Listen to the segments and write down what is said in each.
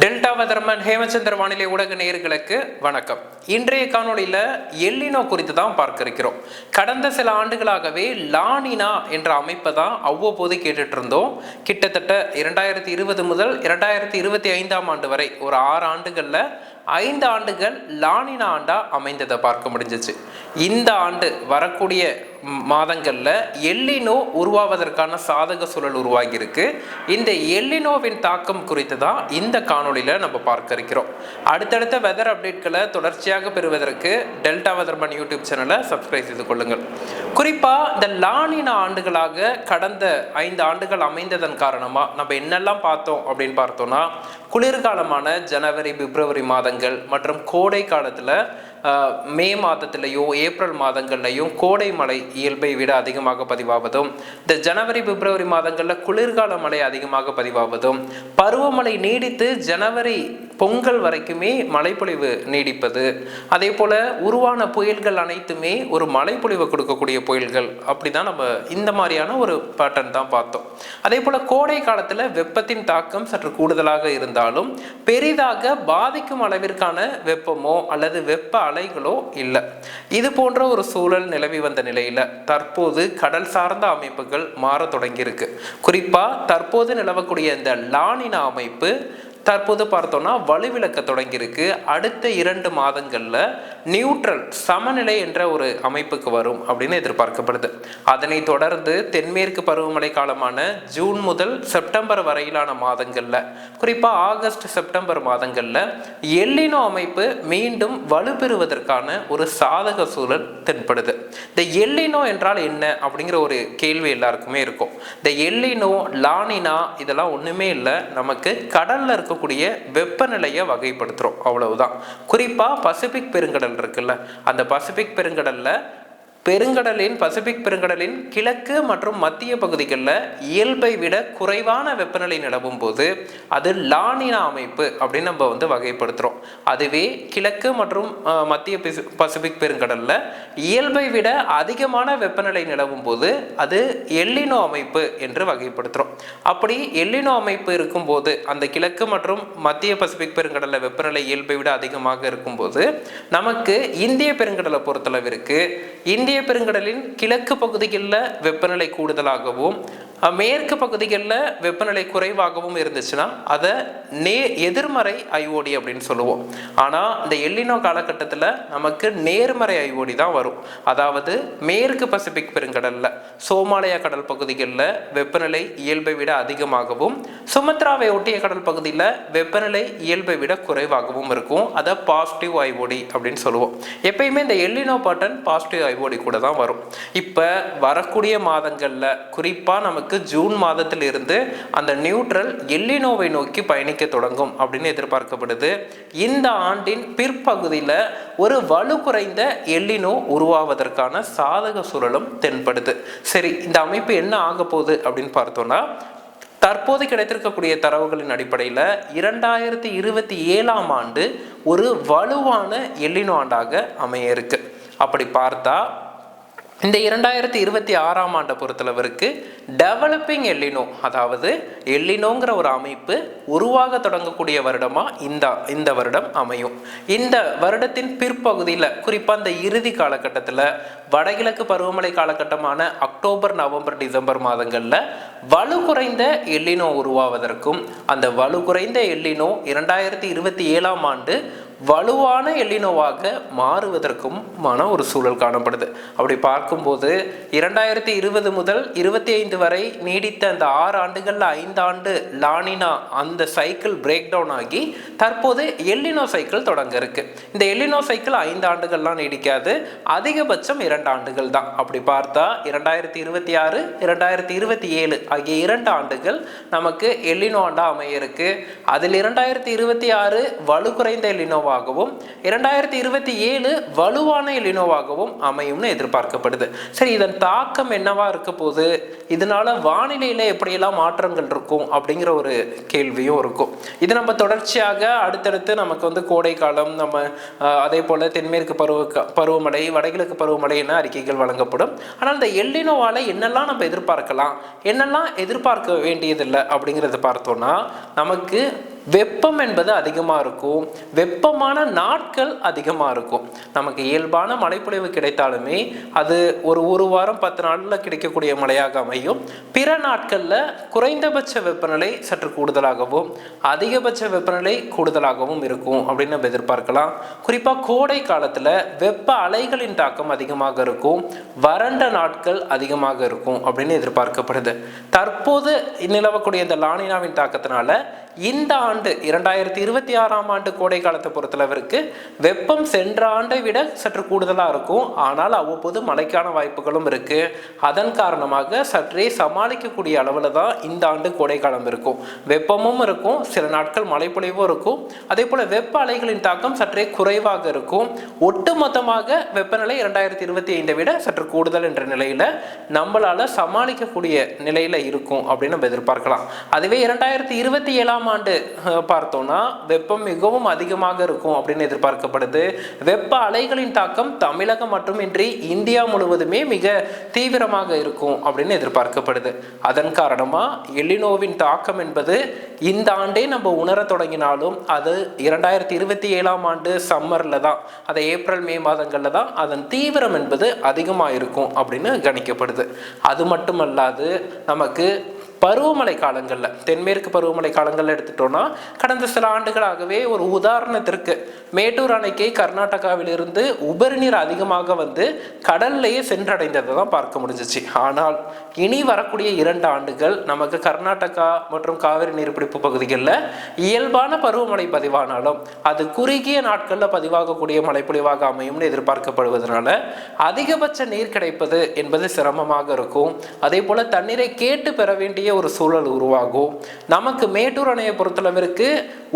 Delta weatherman Hemachandra வானிலை ஊடக நேயர்களுக்கு வணக்கம். இன்றைய காணொளியில் எல்லினோ குறித்து தான் பார்க்க இருக்கிறோம். கடந்த சில ஆண்டுகளாகவே லானினா என்ற அமைப்பை தான் அவ்வப்போது கேட்டுட்டு இருந்தோம் கிட்டத்தட்ட இரண்டாயிரத்தி இருபது முதல் இரண்டாயிரத்தி இருபத்தி ஐந்தாம் ஆண்டு வரை ஒரு ஆறு ஆண்டுகளில் ஐந்து ஆண்டுகள் லானினா ஆண்டாக அமைந்ததை பார்க்க முடிஞ்சிச்சு. இந்த ஆண்டு வரக்கூடிய மாதங்களில் எல்லினோ உருவாவதற்கான சாதக சூழல் உருவாகியிருக்கு. இந்த எல்லினோவின் தாக்கம் குறித்து தான் இந்த காணொலியில் நம்ம பார்க்க இருக்கிறோம். அடுத்தடுத்த வெதர் அப்டேட்களை தொடர்ச்சியாக பெறுவதற்கு டெல்டா வெதர்மன் யூடியூப் சேனலை சப்ஸ்கிரைப் செய்து கொள்ளுங்கள். குறிப்பாக இந்த லானின ஆண்டுகளாக கடந்த ஐந்து ஆண்டுகள் அமைந்ததன் காரணமாக நம்ம என்னெல்லாம் பார்த்தோம் அப்படின்னு பார்த்தோம்னா குளிர்காலமான ஜனவரி பிப்ரவரி மாதங்கள் மற்றும் கோடை காலத்தில் மே மாதத்திலையோ ஏப்ரல் மாதங்கள்லையும் கோடை மழை இயல்பை விட அதிகமாக பதிவாவதும் இந்த ஜனவரி பிப்ரவரி மாதங்களில் குளிர்கால மழை அதிகமாக பதிவாவதும் பருவமழை நீடித்து ஜனவரி பொங்கல் வரைக்குமே மழைப்பொழிவு நீடிப்பது. அதே போல் உருவான புயல்கள் அனைத்துமே ஒரு மழைப்பொழிவை கொடுக்கக்கூடிய புயல்கள். அப்படிதான் நம்ம இந்த மாதிரியான ஒரு பேட்டர்ன் தான் பார்த்தோம். அதே போல் கோடை காலத்தில் வெப்பத்தின் தாக்கம் சற்று கூடுதலாக இருந்தாலும் பெரிதாக பாதிக்கும் அளவிற்கான வெப்பமோ அல்லது வெப்ப அலைகளோ இல்லை. இது போன்ற ஒரு சூழல் நிலவி வந்த நிலையில் தற்போது கடல் சார்ந்த அமைப்புகள் மாற தொடங்கியிருக்கு. குறிப்பாக தற்போது நிலவக்கூடிய இந்த லானினா அமைப்பு தற்போது பார்த்தோம்னா வலுவிளக்க தொடங்கியிருக்கு. அடுத்த இரண்டு மாதங்களில் நியூட்ரல் சமநிலை என்ற ஒரு அமைப்புக்கு வரும் அப்படின்னு எதிர்பார்க்கப்படுது. அதனைத் தொடர்ந்து தென்மேற்கு பருவமழை காலமான ஜூன் முதல் செப்டம்பர் வரையிலான மாதங்களில் குறிப்பாக ஆகஸ்ட் செப்டம்பர் மாதங்களில் எல்லினோ அமைப்பு மீண்டும் வலுப்பெறுவதற்கான ஒரு சாதக சூழல் தென்படுது. இந்த எல்லினோ என்றால் என்ன அப்படிங்கிற ஒரு கேள்வி எல்லாருக்குமே இருக்கும். இந்த எல்லினோ லானினா இதெல்லாம் ஒன்றுமே இல்லை. நமக்கு கடலில் இருக்கும் இருக்கக்கூடிய வெப்பநிலையை வகைப்படுத்துகிறோம் அவ்வளவுதான். குறிப்பாக பசிபிக் பெருங்கடல் இருக்குல்ல அந்த பசிபிக் பெருங்கடலில் பெருங்கடலின் பசிபிக் பெருங்கடலின் கிழக்கு மற்றும் மத்திய பகுதிகளில் இயல்பை விட குறைவான வெப்பநிலை நிலவும் போது அது லானினா அமைப்பு அப்படின்னு நம்ம வந்து வகைப்படுத்துகிறோம் அதுவே கிழக்கு மற்றும் மத்திய பசிபிக் பெருங்கடலில் இயல்பை விட அதிகமான வெப்பநிலை நிலவும் போது அது எல்லினோ அமைப்பு என்று வகைப்படுத்துகிறோம் அப்படி எல்லினோ அமைப்பு இருக்கும்போது அந்த கிழக்கு மற்றும் மத்திய பசிபிக் பெருங்கடலில் வெப்பநிலை இயல்பை விட அதிகமாக இருக்கும்போது நமக்கு இந்திய பெருங்கடலை பொறுத்தளவிற்கு இந்திய பெருங்கடலின் கிழக்கு பகுதிகளில் வெப்பநிலை கூடுதலாகவும் மேற்கு பகுதிகளில் வெப்பநிலை குறைவாகவும் இருந்துச்சுன்னா அதை நே எதிர்மறை ஐஓடி அப்படின்னு சொல்லுவோம். ஆனால் இந்த எல்லினோ காலகட்டத்தில் நமக்கு நேர்மறை ஐஓடி தான் வரும். அதாவது மேற்கு பசிபிக் பெருங்கடலில் சோமாலயா கடல் பகுதிகளில் வெப்பநிலை இயல்பை விட அதிகமாகவும் சுமத்ராவை ஒட்டிய கடல் பகுதியில் வெப்பநிலை இயல்பை விட குறைவாகவும் இருக்கும். அதை பாசிட்டிவ் ஐஓடி அப்படின்னு சொல்லுவோம். எப்பயுமே இந்த எல்லினோ பாட்டன் பாசிட்டிவ் ஐஓடி கூட தான் வரும். இப்போ வரக்கூடிய மாதங்களில் குறிப்பாக நமக்கு ஜூன் மாதத்தில் இருந்து அந்த நியூட்ரல் எல்லினோவை நோக்கி பயணிக்க தொடங்கும் அப்படின்னு எதிர்பார்க்கப்படுது. இந்த ஆண்டின் பிற்பகுதியில் ஒரு வலு குறைந்த எல்லினோ உருவாவதற்கான சாதக சூழலும் தென்படுது. சரி இந்த அமைப்பு என்ன ஆக போகுது அப்படின்னு பார்த்தோம்னா தற்போது கிடைத்திருக்கக்கூடிய தரவுகளின் அடிப்படையில் இரண்டாயிரத்தி இருபத்தி ஏழாம் ஆண்டு ஒரு வலுவான எல்லினோ ஆண்டாக அமைய இருக்கு. அப்படி பார்த்தா இந்த இரண்டாயிரத்தி இருபத்தி ஆறாம் ஆண்டை பொறுத்தளவிற்கு டெவலப்பிங் எல்லினோ அதாவது எல்லினோங்கிற ஒரு அமைப்பு உருவாக தொடங்கக்கூடிய வருடமாக இந்த இந்த வருடம் அமையும். இந்த வருடத்தின் பிற்பகுதியில் குறிப்பாக இந்த இறுதி காலகட்டத்தில் வடகிழக்கு பருவமழை காலகட்டமான அக்டோபர் நவம்பர் டிசம்பர் மாதங்களில் வலு குறைந்த எல்லினோ உருவாவதற்கும் அந்த வலு குறைந்த எல்லினோ இரண்டாயிரத்தி இருபத்தி ஏழாம் ஆண்டு வலுவான எல்லினோவாக மாறுவதற்கும் மன ஒரு சூழல் காணப்படுது. அப்படி பார்க்கும்போது இரண்டாயிரத்தி இருபது முதல் இருபத்தி ஐந்து வரை நீடித்த அந்த ஆறு ஆண்டுகளில் ஐந்து ஆண்டு லானினா அந்த சைக்கிள் பிரேக் டவுன் ஆகி தற்போது எல்லினோ சைக்கிள் தொடங்க இருக்கு. இந்த எல்லினோ சைக்கிள் ஐந்து ஆண்டுகள்லாம் நீடிக்காது அதிகபட்சம் இரண்டு ஆண்டுகள் தான். அப்படி பார்த்தா இரண்டாயிரத்தி இருபத்தி ஆறு இரண்டாயிரத்தி இருபத்தி ஏழு ஆகிய இரண்டு ஆண்டுகள் நமக்கு எல்லினோ ஆண்டா அமைய இருக்கு. அதில் இரண்டாயிரத்தி இருபத்தி ஆறு வலு குறைந்த எலினோவாகவும் இரண்டாயிரத்தி இருபத்தி ஏழு வலுவான எலினோவாகவும் அமையும்னு எதிர்பார்க்கப்படுது. சரி இதன் தாக்கம் என்னவா இருக்க போகுது? இதனால வானிலையில எப்படியெல்லாம் மாற்றங்கள் இருக்கும் அப்படிங்கிற ஒரு கேள்வியும் இருக்கும். இது நம்ம தொடர்ச்சியாக அடுத்தடுத்து நமக்கு வந்து கோடை காலம் நம்ம அதே போல தென்மேற்கு பருவ பருவமழை வடகிழக்கு பருவமழை என அறிக்கைகள் வழங்கப்படும். ஆனால் இந்த எல்லினோவால என்னெல்லாம் நம்ம எதிர்பார்க்கலாம்? என்னெல்லாம் எதிர்பார்க்க வேண்டியதில்லை அப்படிங்கிறத பார்த்தோம்னா நமக்கு வெப்பம் என்பது அதிகமாக இருக்கும். வெப்பமான நாட்கள் அதிகமாக இருக்கும். நமக்கு இயல்பான மழைப்பொழிவு கிடைத்தாலுமே அது ஒரு ஒரு வாரம் பத்து நாளில் கிடைக்கக்கூடிய மழையாக அமையும். பிற நாட்களில் குறைந்தபட்ச வெப்பநிலை சற்று கூடுதலாகவும் அதிகபட்ச வெப்பநிலை கூடுதலாகவும் இருக்கும் அப்படின்னு நம்ம எதிர்பார்க்கலாம். குறிப்பாக கோடை காலத்தில் வெப்ப அலைகளின் தாக்கம் அதிகமாக இருக்கும். வறண்ட நாட்கள் அதிகமாக இருக்கும் அப்படின்னு எதிர்பார்க்கப்படுது. தற்போது நிலவக்கூடிய இந்த லானினாவின் தாக்கத்தினால இந்த ஆண்டு இரண்டாயிரத்தி இருபத்தி ஆறாம் ஆண்டு கோடை காலத்தை பொறுத்தளவிற்கு வெப்பம் சென்ற ஆண்டை விட சற்று கூடுதலாக இருக்கும். ஆனால் அவ்வப்போது மழைக்கான வாய்ப்புகளும் இருக்கு. அதன் காரணமாக சற்றே சமாளிக்கக்கூடிய அளவில் தான் இந்த ஆண்டு கோடை காலம் இருக்கும். வெப்பமும் இருக்கும் சில நாட்கள் மழைப்பொழிவும் இருக்கும். அதே போல வெப்ப அலைகளின் தாக்கம் சற்றே குறைவாக இருக்கும். ஒட்டுமொத்தமாக வெப்பநிலை இரண்டாயிரத்தி இருபத்தி ஐந்தை விட சற்று கூடுதல் என்ற நிலையில நம்மளால சமாளிக்கக்கூடிய நிலையில இருக்கும் அப்படின்னு நம்ம எதிர்பார்க்கலாம். அதுவே இரண்டாயிரத்தி இருபத்தி ஏழாம் ஆண்டு பார்த்தோம்னா வெப்பம் மிகவும் அதிகமாக இருக்கும் அப்படின்னு எதிர்பார்க்கப்படுது. வெப்ப அலைகளின் தாக்கம் தமிழகம் மட்டுமின்றி இந்தியா முழுவதுமே மிக தீவிரமாக இருக்கும் அப்படின்னு எதிர்பார்க்கப்படுது. அதன் காரணமாக எலினோவின் தாக்கம் என்பது இந்த ஆண்டே நம்ம உணர தொடங்கினாலும் அது இரண்டாயிரத்தி இருபத்தி ஏழாம் ஆண்டு சம்மரில் தான் அதை ஏப்ரல் மே மாதங்களில் தான் அதன் தீவிரம் என்பது அதிகமாக இருக்கும் அப்படின்னு கணிக்கப்படுது. அது மட்டுமல்லாது நமக்கு பருவமழை காலங்களில் தென்மேற்கு பருவமழை காலங்களில் எடுத்துட்டோம்னா கடந்த சில ஆண்டுகளாகவே ஒரு உதாரணத்திற்கு மேட்டூர் அணைக்கு கர்நாடகாவிலிருந்து உபரி நீர் அதிகமாக வந்து கடல்லையே சென்றடைந்ததை தான் பார்க்க முடிஞ்சிச்சு. ஆனால் இனி வரக்கூடிய இரண்டு ஆண்டுகள் நமக்கு கர்நாடகா மற்றும் காவிரி நீர்பிடிப்பு பகுதிகளில் இயல்பான பருவமழை பதிவானாலும் அது குறுகிய நாட்களில் பதிவாகக்கூடிய மழைப்பொழிவாக அமையும்னு எதிர்பார்க்கப்படுவதனால அதிகபட்ச நீர் கிடைப்பது என்பது சிரமமாக இருக்கும். அதே போல தண்ணீரை கேட்டு பெற வேண்டிய ஒரு சூழல் உருவாகும். நமக்கு மேட்டூர் அணையை பொறுத்தளவிற்கு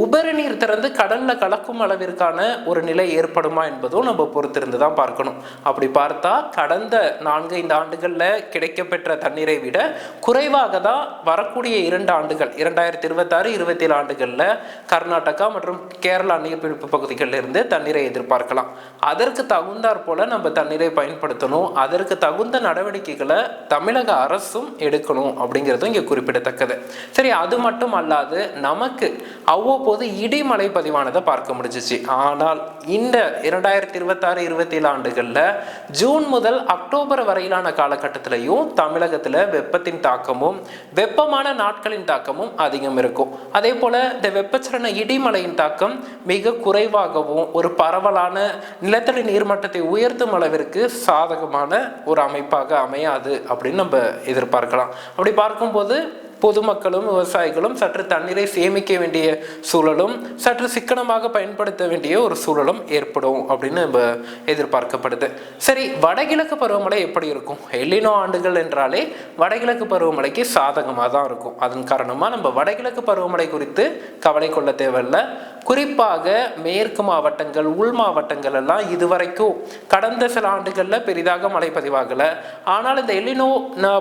உபரி நீர் திறந்து கடலில் கலக்கும் அளவிற்கான ஒரு நிலை ஏற்படுமா என்பதும் நம்ம பொறுத்திருந்து தான் பார்க்கணும். அப்படி பார்த்தா கடந்த நான்கு ஐந்து ஆண்டுகளில் கிடைக்கப்பெற்ற தண்ணீரை விட குறைவாக தான் வரக்கூடிய இரண்டு ஆண்டுகள் இரண்டாயிரத்தி இருபத்தாறு இருபத்தி ஏழு ஆண்டுகளில் கர்நாடகா மற்றும் கேரளா நீர்பிடிப்பு பகுதிகளிலிருந்து தண்ணீரை எதிர்பார்க்கலாம். அதற்கு தகுந்தாற் போல நம்ம தண்ணீரை பயன்படுத்தணும். அதற்கு தகுந்த நடவடிக்கைகளை தமிழக அரசும் எடுக்கணும் அப்படிங்கிறதும் இங்கே குறிப்பிடத்தக்கது. சரி அது மட்டும் அல்லாது நமக்கு அவ்வப்போது இடிமலை பதிவானதை பார்க்க முடிஞ்சிச்சு. ஆனால் இந்த இரண்டாயிரத்தி இருபத்தாறு இருபத்தி ஏழு ஆண்டுகளில் ஜூன் முதல் அக்டோபர் வரையிலான காலகட்டத்திலையும் தமிழகத்தில் வெப்பத்தின் தாக்கமும் வெப்பமான நாட்களின் தாக்கமும் அதிகம் இருக்கும். அதே போல் இந்த வெப்பச்சலன இடிமலையின் தாக்கம் மிக குறைவாகவும் ஒரு பரவலான நிலத்தடி நீர்மட்டத்தை உயர்த்தும் அளவிற்கு சாதகமான ஒரு அமைப்பாக அமையாது அப்படின்னு நம்ம எதிர்பார்க்கலாம். அப்படி பார்க்கும்போது பொதுமக்களும் விவசாயிகளும் சற்று தண்ணீரை சேமிக்க வேண்டிய சூழலும் சற்று சிக்கனமாக பயன்படுத்த வேண்டிய ஒரு சூழலும் ஏற்படும் அப்படின்னு நம்ம எதிர்பார்க்கப்படுது. சரி வடகிழக்கு பருவமழை எப்படி இருக்கும்? எல்லினோ ஆண்டுகள் என்றாலே வடகிழக்கு பருவமழைக்கு சாதகமாக தான் இருக்கும். அதன் காரணமாக நம்ம வடகிழக்கு பருவமழை குறித்து கவலை கொள்ள தேவையில்லை. குறிப்பாக மேற்கு மாவட்டங்கள் உள் மாவட்டங்கள் எல்லாம் இதுவரைக்கும் கடந்த சில ஆண்டுகளில் பெரிதாக மழை பதிவாகலை. ஆனால் இந்த எலினோ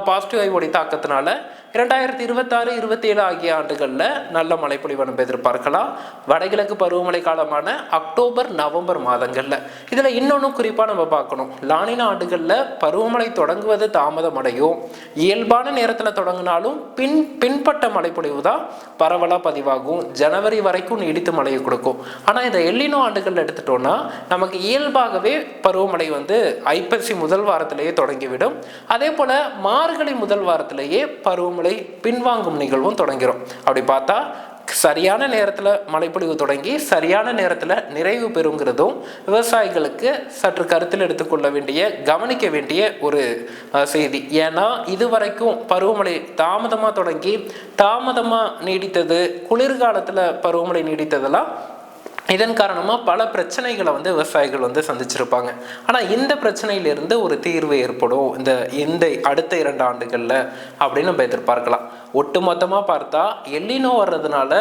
பாசிட்டிவ் ஐவோடி தாக்கத்தினால இரண்டாயிரத்தி இருபத்தாறு இருபத்தி ஏழு ஆகிய ஆண்டுகளில் நல்ல மழைப்பொழிவு நம்ம எதிர்பார்க்கலாம். வடகிழக்கு பருவமழை காலமான அக்டோபர் நவம்பர் மாதங்களில். இதில் இன்னொன்றும் குறிப்பாக நம்ம பார்க்கணும். லானின ஆண்டுகளில் பருவமழை தொடங்குவது தாமதமடையும் இயல்பான நேரத்தில் தொடங்கினாலும் பின் பின்பட்ட மழைப்பொழிவு தான் பரவலாக பதிவாகும். ஜனவரி வரைக்கும் நீடித்து பருவமழையை கொடுக்கும். ஆனால் இந்த எல்லினோ ஆண்டுகள் எடுத்துட்டோம்னா நமக்கு இயல்பாகவே பருவமழை வந்து ஐப்பசி முதல் வாரத்திலேயே தொடங்கிவிடும். அதே போல் மார்கழி முதல் வாரத்திலேயே பருவமழை பின்வாங்கும் நிகழ்வும் தொடங்கிடும் அப்படி பார்த்தா சரியான நேரத்தில் மழைப்பொழிவு தொடங்கி சரியான நேரத்தில் நிறைவு பெறுங்கிறதும் விவசாயிகளுக்கு சற்று கருத்தில் எடுத்துக்கொள்ள வேண்டிய கவனிக்க வேண்டிய ஒரு செய்தி. ஏன்னா இதுவரைக்கும் பருவமழை தாமதமாக தொடங்கி தாமதமாக நீடித்தது குளிர்காலத்தில் பருவமழை நீடித்ததெல்லாம் இதன் காரணமாக பல பிரச்சனைகளை வந்து விவசாயிகள் வந்து சந்திச்சிருப்பாங்க. ஆனால் இந்த பிரச்சனையிலிருந்து ஒரு தீர்வு ஏற்படும். இந்த இந்த அடுத்த இரண்டு ஆண்டுகளில் அப்படின்னு நம்ம எதிர்பார்க்கலாம். ஒட்டுமொத்தமாக பார்த்தா எல்லினோ வர்றதுனால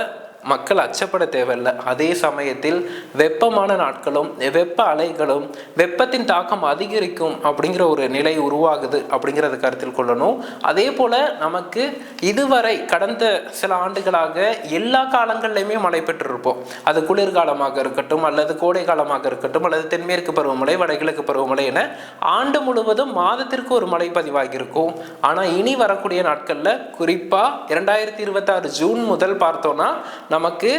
மக்கள் அச்சப்பட தேவையில்லை. அதே சமயத்தில் வெப்பமான நாட்களும் வெப்ப அலைகளும் வெப்பத்தின் தாக்கம் அதிகரிக்கும் அப்படிங்கிற ஒரு நிலை உருவாகுது அப்படிங்கிறத கருத்தில் கொள்ளணும். அதே போல் நமக்கு இதுவரை கடந்த சில ஆண்டுகளாக எல்லா காலங்கள்லையுமே மழை பெற்றிருப்போம். அது குளிர்காலமாக இருக்கட்டும் அல்லது கோடை காலமாக இருக்கட்டும் அல்லது தென்மேற்கு பருவமழை வடகிழக்கு பருவமழை என ஆண்டு முழுவதும் மாதத்திற்கு ஒரு மழை பதிவாகியிருக்கும். ஆனால் இனி வரக்கூடிய நாட்களில் குறிப்பாக இரண்டாயிரத்தி இருபத்தாறு ஜூன் முதல் பார்த்தோன்னா நமக்கு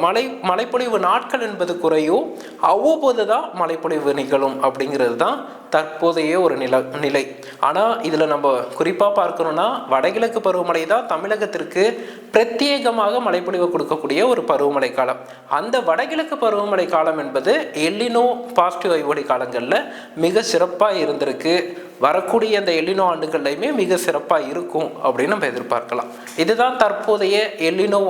மழை மழைப்பொழிவு நாட்கள் என்பது குறையும் அவ்வப்போது தான் மழைப்பொழிவு நிகழும் அப்படிங்கிறது தான் தற்போதைய ஒரு நில நிலை. ஆனால் இதில் நம்ம குறிப்பாக பார்க்கணும்னா வடகிழக்கு பருவமழை தான் தமிழகத்திற்கு பிரத்யேகமாக மழைப்பொழிவு கொடுக்கக்கூடிய ஒரு பருவமழை காலம். அந்த வடகிழக்கு பருவமழை காலம் என்பது எல்லினோ பாசிட்டிவ் ஐஓடி காலங்களில் மிக சிறப்பாக இருந்திருக்கு. வரக்கூடிய அந்த எல்லினோ ஆண்டுகள்லையுமே மிக சிறப்பாக இருக்கும் அப்படின்னு நம்ம எதிர்பார்க்கலாம். இதுதான் தற்போதைய எல்லினோ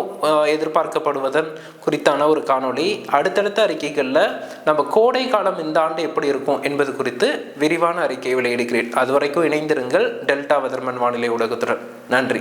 எதிர்பார்க்கப்படுவதன் குறித்தான ஒரு காணொளி. அடுத்தடுத்த அறிக்கைகளில் நம்ம கோடை காலம் இந்த ஆண்டு எப்படி இருக்கும் என்பது குறித்து விரிவான அறிக்கையை வெளியிடுகிறேன். அதுவரைக்கும் இணைந்திருங்கள். டெல்டா வதர்மன் வானிலை ஊடகத்துடன். நன்றி.